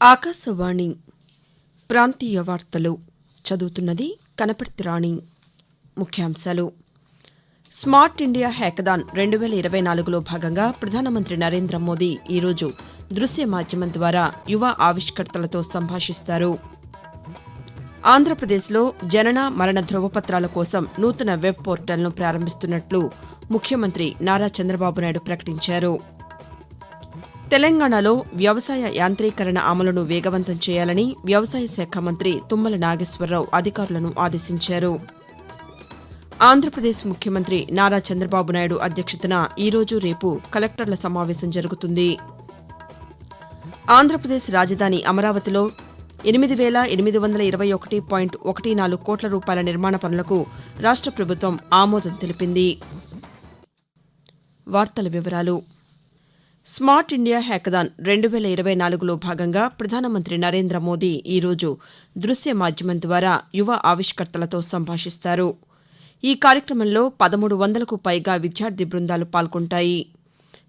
ఆకాశవాణి ప్రాంతీయ వార్తలు చదువుతున్నది కనపర్తి రాణి. ముఖ్యాంశాలు. స్మార్ట్ ఇండియా హ్యాకథాన్ రెండు వేల ఇరవై నాలుగులో భాగంగా ప్రధానమంత్రి నరేంద్ర మోదీ ఈరోజు దృశ్య మాధ్యమం ద్వారా యువ ఆవిష్కర్తలతో సంభాషిస్తారు. ఆంధ్రప్రదేశ్లో జనన మరణ ధృవపత్రాల కోసం నూతన వెబ్ పోర్టల్ను ప్రారంభిస్తున్నట్లు ముఖ్యమంత్రి నారా చంద్రబాబు నాయుడు ప్రకటించారు. తెలంగాణలో వ్యవసాయ యాంత్రీకరణ అమలును వేగవంతం చేయాలని వ్యవసాయ శాఖ మంత్రి తుమ్మల నాగేశ్వరరావు అధికారులను ఆదేశించారు. ఆంధ్రప్రదేశ్ ముఖ్యమంత్రి నారా చంద్రబాబు నాయుడు అధ్యక్షతన ఈరోజు రేపు కలెక్టర్ల సమావేశం జరుగుతుంది. ఆంధ్రప్రదేశ్ రాజధాని అమరావతిలో ఎనిమిది వేల ఎనిమిది వందల ఇరవై ఒకటి పాయింట్ ఒకటి నాలుగు కోట్ల రూపాయల నిర్మాణ పనులకు రాష్ట్ర ప్రభుత్వం ఆమోదం తెలిపింది. వార్తల వివరాలు స్మార్ట్ ఇండియా హ్యాకథాన్ రెండు వేల ఇరవై నాలుగులో భాగంగా ప్రధానమంత్రి నరేంద్ర మోదీ ఈరోజు దృశ్య మాధ్యమం ద్వారా యువ ఆవిష్కర్తలతో సంభాషిస్తారు. ఈ కార్యక్రమంలో పదమూడు వందలకు పైగా విద్యార్థి బృందాలు పాల్గొంటాయి.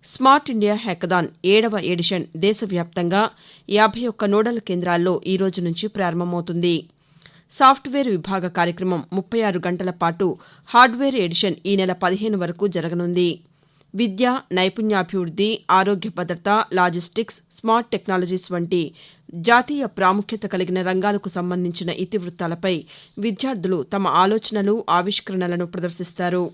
స్మార్ట్ ఇండియా హ్యాకథాన్ ఏడవ ఎడిషన్ దేశవ్యాప్తంగా యాభై ఒక్క నోడల్ కేంద్రాల్లో ఈ రోజు నుంచి ప్రారంభమవుతుంది. సాఫ్ట్వేర్ విభాగ కార్యక్రమం ముప్పై ఆరు గంటల పాటు హార్డ్వేర్ ఎడిషన్ ఈ నెల పదిహేను వరకు జరగనుంది. విద్య నైపుణ్యాభివృద్ది ఆరోగ్య భద్రత లాజిస్టిక్స్ స్మార్ట్ టెక్నాలజీస్ వంటి జాతీయ ప్రాముఖ్యత కలిగిన రంగాలకు సంబంధించిన ఇతివృత్తాలపై విద్యార్థులు తమ ఆలోచనలు ఆవిష్కరణలను ప్రదర్శిస్తారు.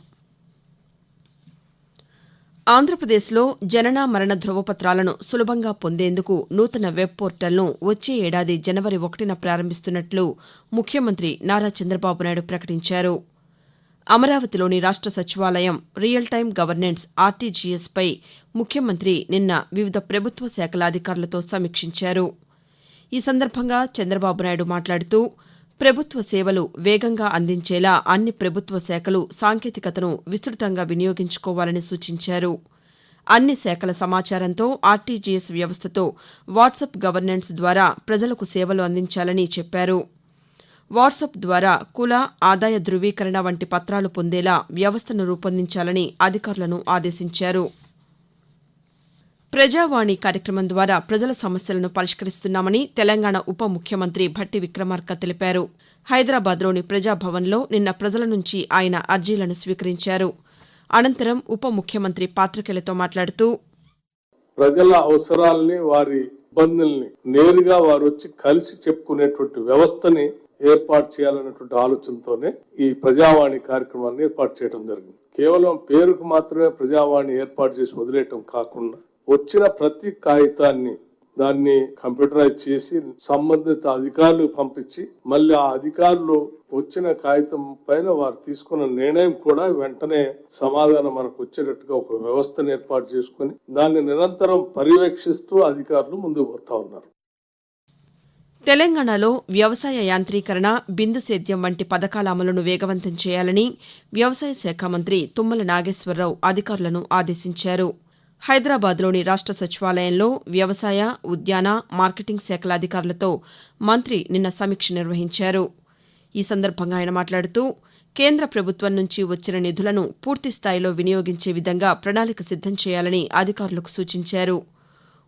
ఆంధ్రప్రదేశ్లో జనన మరణ ధృవపత్రాలను సులభంగా పొందేందుకు నూతన వెబ్ పోర్టల్ను వచ్చే ఏడాది జనవరి ఒకటిన ప్రారంభిస్తున్నట్లు ముఖ్యమంత్రి నారా చంద్రబాబు నాయుడు ప్రకటించారు. అమరావతిలోని రాష్ట్ర సచివాలయం రియల్ టైం గవర్నెన్స్ ఆర్టీజీఎస్పై ముఖ్యమంత్రి నిన్న వివిధ ప్రభుత్వ శాఖల అధికారులతో సమీక్షించారు. ఈ సందర్భంగా చంద్రబాబు నాయుడు మాట్లాడుతూ ప్రభుత్వ సేవలు వేగంగా అందించేలా అన్ని ప్రభుత్వ శాఖలు సాంకేతికతను విస్తృతంగా వినియోగించుకోవాలని సూచించారు. అన్ని శాఖల సమాచారంతో ఆర్టీజీఎస్ వ్యవస్థతో వాట్సాప్ గవర్నెన్స్ ద్వారా ప్రజలకు సేవలు అందించాలని చెప్పారు. వాట్సాప్ ద్వారా కుల ఆదాయ ధృవీకరణ వంటి పత్రాలు పొందేలా వ్యవస్థను రూపొందించాలని అధికారులను ఆదేశించారు. ప్రజావాణి కార్యక్రమం ద్వారా ప్రజల సమస్యలను పరిష్కరిస్తున్నామని తెలంగాణ ఉప ముఖ్యమంత్రి భట్టి విక్రమార్క తెలిపారు. హైదరాబాద్లోని ప్రజాభవన్లో నిన్న ప్రజల నుంచి ఆయన అర్జీలను స్వీకరించారు. అనంతరం ఉప ముఖ్యమంత్రి పాతికేయులతో మాట్లాడుతూ ప్రజల అవసరాల్ని వారి ఇబ్బందుల్ని నేరుగా వారు వచ్చి కలిసి చెప్పుకునేటువంటి వ్యవస్థని ఏర్పాటు చేయాలన్నటువంటి ఆలోచనతోనే ఈ ప్రజావాణి కార్యక్రమాన్ని ఏర్పాటు చేయడం జరిగింది. కేవలం పేరుకు మాత్రమే ప్రజావాణి ఏర్పాటు చేసి వదిలేయటం కాకుండా వచ్చిన ప్రతి కాగితాన్ని దాన్ని కంప్యూటరైజ్ చేసి సంబంధిత అధికారులకు పంపించి మళ్ళీ ఆ అధికారులు వచ్చిన కాగితం పైన వారు తీసుకున్న నిర్ణయం కూడా వెంటనే సమాధానం మనకు వచ్చేటట్టుగా ఒక వ్యవస్థను ఏర్పాటు చేసుకుని దాన్ని నిరంతరం పర్యవేక్షిస్తూ అధికారులు ముందుకు పోతా ఉన్నారు. తెలంగాణలో వ్యవసాయ యాంత్రీకరణ బిందు సేద్యం వంటి పథకాల అమలును వేగవంతం చేయాలని వ్యవసాయ శాఖ మంత్రి తుమ్మల నాగేశ్వరరావు అధికారులను ఆదేశించారు. హైదరాబాద్లోని రాష్ట్ర సచివాలయంలో వ్యవసాయ ఉద్యాన మార్కెటింగ్ శాఖల అధికారులతో మంత్రి నిన్న సమీక్ష నిర్వహించారు. ఈ సందర్భంగా ఆయన మాట్లాడుతూ కేంద్ర ప్రభుత్వం నుంచి వచ్చిన నిధులను పూర్తిస్థాయిలో వినియోగించే విధంగా ప్రణాళిక సిద్దం చేయాలని అధికారులకు సూచించారు.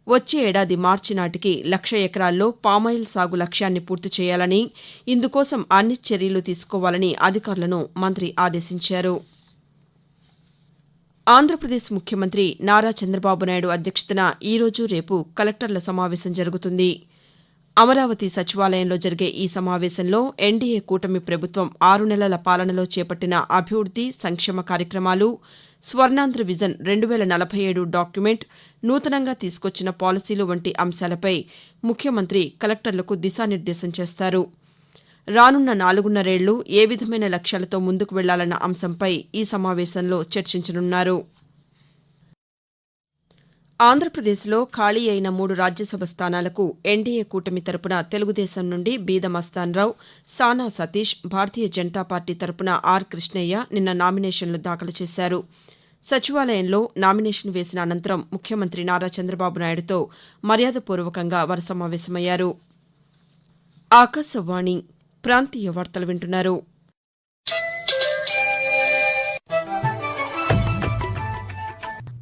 వచ్చే ఏడాది మార్చి నాటికి లక్ష ఎకరాల్లో పామాయిల్ సాగు లక్ష్యాన్ని పూర్తి చేయాలని ఇందుకోసం అన్ని చర్యలు తీసుకోవాలని అధికారులను మంత్రి ఆదేశించారు. ఆంధ్రప్రదేశ్ ముఖ్యమంత్రి నారా చంద్రబాబు నాయుడు అధ్యక్షతన ఈరోజు రేపు కలెక్టర్ల సమావేశం జరుగుతుంది. అమరావతి సచివాలయంలో జరిగే ఈ సమావేశంలో ఎన్డీఏ కూటమి ప్రభుత్వం ఆరు నెలల పాలనలో చేపట్టిన అభివృద్ది సంక్షేమ కార్యక్రమాలు స్వర్ణాంధ్ర విజన్ రెండు వేల నలభై ఏడు డాక్యుమెంట్ నూతనంగా తీసుకొచ్చిన పాలసీలు వంటి అంశాలపై ముఖ్యమంత్రి కలెక్టర్లకు దిశానిర్దేశం చేస్తారు. రానున్న నాలుగున్నరేళ్ళు ఏ విధమైన లక్ష్యాలతో ముందుకు వెళ్ళాలన్న అంశంపై ఈ సమావేశంలో చర్చించనున్నారు. ఆంధ్రప్రదేశ్లో ఖాళీ అయిన మూడు రాజ్యసభ స్థానాలకు ఎన్డీఏ కూటమి తరపున తెలుగుదేశం నుండి బీద మస్తాన్రావు సానా సతీష్ భారతీయ జనతా పార్టీ తరపున ఆర్ కృష్ణయ్య నిన్న నామినేషన్లు దాఖలు చేశారు. సచివాలయంలో నామినేషన్ వేసిన అనంతరం ముఖ్యమంత్రి నారా చంద్రబాబు నాయుడుతో మర్యాదపూర్వకంగా వారు సమావేశమయ్యారు. ఆకాశవాణి ప్రాంతీయ వార్తలు వింటున్నారు.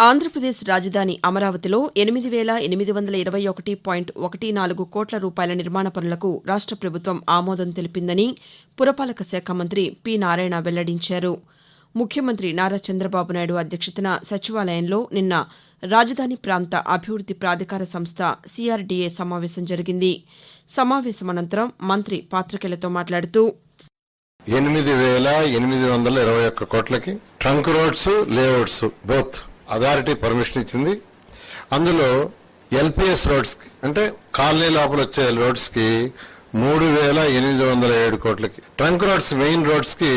ఆంధ్రప్రదేశ్ రాజధాని అమరావతిలో ఎనిమిది వేల ఎనిమిది వందల ఇరవై ఒకటి పాయింట్ ఒకటి నాలుగు కోట్ల రూపాయల నిర్మాణ పనులకు రాష్ట ప్రభుత్వం ఆమోదం తెలిపిందని పురపాలక శాఖ మంత్రి పి నారాయణ వెల్లడించారు. ముఖ్యమంత్రి నారా చంద్రబాబు నాయుడు అధ్యక్షతన సచివాలయంలో నిన్న రాజధాని ప్రాంత అభివృద్ది ప్రాధికార సంస్థ సిఆర్డీఏ సమావేశం జరిగింది. సమావేశం అనంతరం మంత్రి పాతికేయులతో మాట్లాడుతూ ఎనిమిది వేల ఎనిమిది వందల ఇరవై ఒక్క కోట్లకి trunk roads layouts both authority permission ఇచ్చింది. అందులో ఎల్పిఎస్ రోడ్స్కి అంటే కాలనీ లోపల వచ్చే రోడ్స్కి మూడు వేల ఎనిమిది వందల ఏడు కోట్లకి ట్రంక్ రోడ్స్ మెయిన్ రోడ్స్కి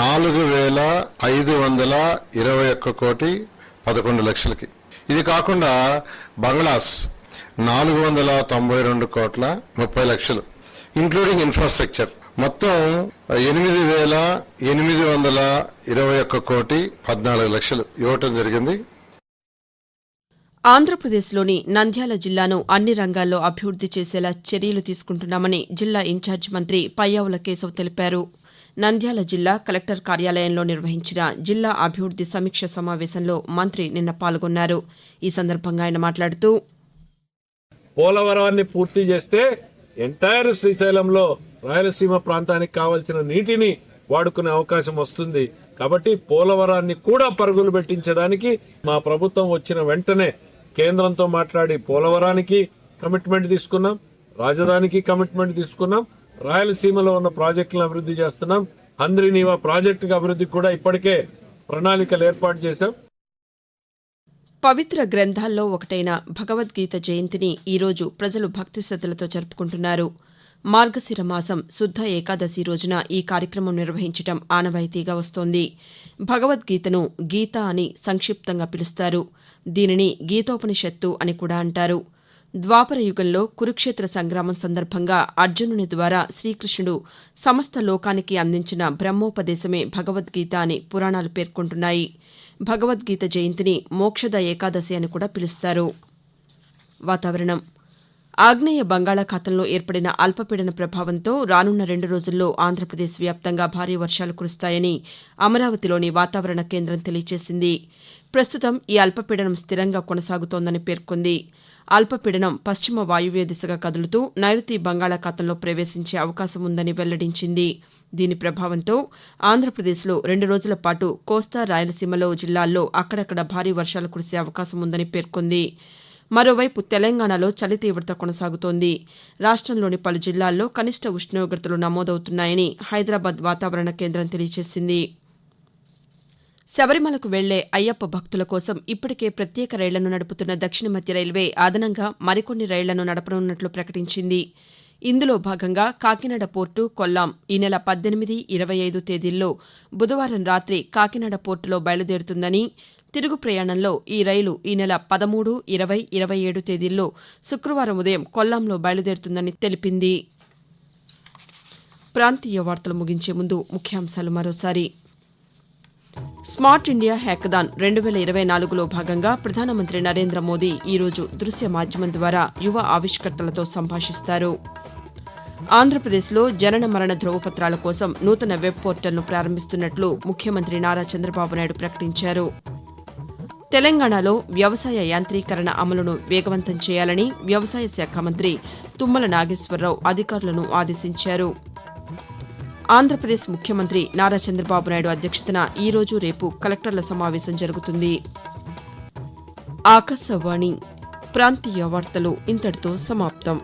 నాలుగు వేల ఐదు వందల ఇరవై ఒక్క కోటి పదకొండు లక్షలకి. ఇది కాకుండా బంగ్లాస్ నాలుగు వందల తొంభై రెండు కోట్ల ముప్పై లక్షలు ఇంక్లూడింగ్ ఇన్ఫ్రాస్ట్రక్చర్ మొత్తం ఎనిమిది వేల ఎనిమిది వందల ఇరవై ఒక్క కోటి పద్నాలుగు లక్షలు ఇవ్వటం జరిగింది. ఆంధ్రప్రదేశ్లోని నంద్యాల జిల్లాను అన్ని రంగాల్లో అభివృద్ది చేసేలా చర్యలు తీసుకుంటున్నామని జిల్లా ఇన్ఛార్జ్ మంత్రి పయ్యావుల కేశవ్ తెలిపారు. నంద్యాల జిల్లా కలెక్టర్ కార్యాలయంలో నిర్వహించిన జిల్లా అభివృద్ది సమీక్ష సమావేశంలో మంత్రి నిన్న పాల్గొన్నారు. ఈ సందర్భంగా ఆయన మాట్లాడుతూ పోలవరాన్ని పూర్తి చేస్తే ఎంటైర్ శ్రీశైలంలో రాయలసీమ ప్రాంతానికి కావలసిన నీటిని వాడుకునే అవకాశం వస్తుంది. కాబట్టి పోలవరాన్ని కూడా పరుగులు పెట్టించడానికి మా ప్రభుత్వం వచ్చిన వెంటనే కేంద్రంతో మాట్లాడి పోలవరానికి కమిట్మెంట్ తీసుకున్నాం రాజధానికి కమిట్మెంట్ తీసుకున్నాం రాయలసీమలో ఉన్న ప్రాజెక్టులను అభివృద్ధి చేస్తున్నాం. అంద్రినీవా ప్రాజెక్టు అభివృద్ధికి కూడా ఇప్పటికే ప్రణాళికలు ఏర్పాటు చేశాం. పవిత్ర గ్రంథాల్లో ఒకటైన భగవద్గీత జయంతిని ఈరోజు ప్రజలు భక్తి శ్రద్దలతో జరుపుకుంటున్నారు. మార్గశిర మాసం శుద్ధ ఏకాదశి రోజున ఈ కార్యక్రమం నిర్వహించటం ఆనవాయితీగా వస్తోంది. భగవద్గీతను గీత అని సంక్షిప్తంగా పిలుస్తారు. దీనిని గీతోపనిషత్తు అని కూడా అంటారు. ద్వాపర యుగంలో కురుక్షేత్ర సంగ్రామం సందర్భంగా అర్జునుని ద్వారా శ్రీకృష్ణుడు సమస్త లోకానికి అందించిన బ్రహ్మోపదేశమే భగవద్గీత అని పురాణాలు పేర్కొంటున్నాయి. భగవద్గీత జయంతిని మోక్షద ఏకాదశి అని కూడా పిలుస్తారు. వాతావరణం. ఆగ్నేయ బంగాళాఖాతంలో ఏర్పడిన అల్పపీడన ప్రభావంతో రానున్న రెండు రోజుల్లో ఆంధ్రప్రదేశ్ వ్యాప్తంగా భారీ వర్షాలు కురుస్తాయని అమరావతిలోని వాతావరణ కేంద్రం తెలియజేసింది ప్రస్తుతం ఈ అల్పపీడనం స్థిరంగా కొనసాగుతోందని పేర్కొంది. అల్పపీడనం పశ్చిమ వాయువ్య దిశగా కదులుతూ నైరుతి బంగాళాఖాతంలో ప్రవేశించే అవకాశం ఉందని వెల్లడించింది. దీని ప్రభావంతో ఆంధ్రప్రదేశ్లో రెండు రోజుల పాటు కోస్తా రాయలసీమలో జిల్లాల్లో అక్కడక్కడ భారీ వర్షాలు కురిసే అవకాశం ఉందని పేర్కొంది. మరోవైపు తెలంగాణలో చలి తీవ్రత కొనసాగుతోంది. రాష్ట్రంలోని పలు జిల్లాల్లో కనిష్ట ఉష్ణోగ్రతలు నమోదవుతున్నాయని హైదరాబాద్ వాతావరణ కేంద్రం తెలియజేసింది శబరిమలకు వెళ్ళే అయ్యప్ప భక్తుల కోసం ఇప్పటికే ప్రత్యేక రైళ్ళను నడుపుతున్న దక్షిణ మధ్య రైల్వే అదనంగా మరికొన్ని రైళ్ళను నడపనున్నట్లు ప్రకటించింది. ఇందులో భాగంగా కాకినాడ పోర్టు కొల్లాం ఈ నెల పద్దెనిమిది ఇరవై ఐదు తేదీల్లో బుధవారం రాత్రి కాకినాడ పోర్టులో బయలుదేరుతుందని తిరుగు ప్రయాణంలో ఈ రైలు ఈ నెల పదమూడు ఇరవై ఇరవై ఏడు తేదీల్లో శుక్రవారం ఉదయం కొల్లాంలో బయలుదేరుతుందని తెలిపింది. ప్రాంతీయ వార్తలు ముగించే ముందు ముఖ్యాంశాలు మరోసారి. స్మార్ట్ ఇండియా హ్యాకథాన్ రెండు వేల ఇరవై నాలుగులో భాగంగా ప్రధానమంత్రి నరేంద్ర మోదీ ఈరోజు దృశ్య మాధ్యమం ద్వారా యువ ఆవిష్కర్తలతో సంభాషిస్తారు. ఆంధ్రప్రదేశ్లో జనన మరణ ధ్రువపత్రాల కోసం నూతన వెబ్ పోర్టల్ను ప్రారంభిస్తున్నట్లు ముఖ్యమంత్రి నారా చంద్రబాబు నాయుడు ప్రకటించారు. తెలంగాణలో వ్యవసాయ యాంత్రీకరణ అమలును వేగవంతం చేయాలని వ్యవసాయ శాఖ మంత్రి తుమ్మల నాగేశ్వరరావు అధికారులను ఆదేశించారు. ఆంధ్రప్రదేశ్ ముఖ్యమంత్రి నారా చంద్రబాబు నాయుడు అధ్యక్షతన ఈరోజు రేపు కలెక్టర్ల సమావేశం జరుగుతుంది. ఆకాశవాణి ప్రాంతీయ వార్తలు ఇంతటితో సమాప్తం.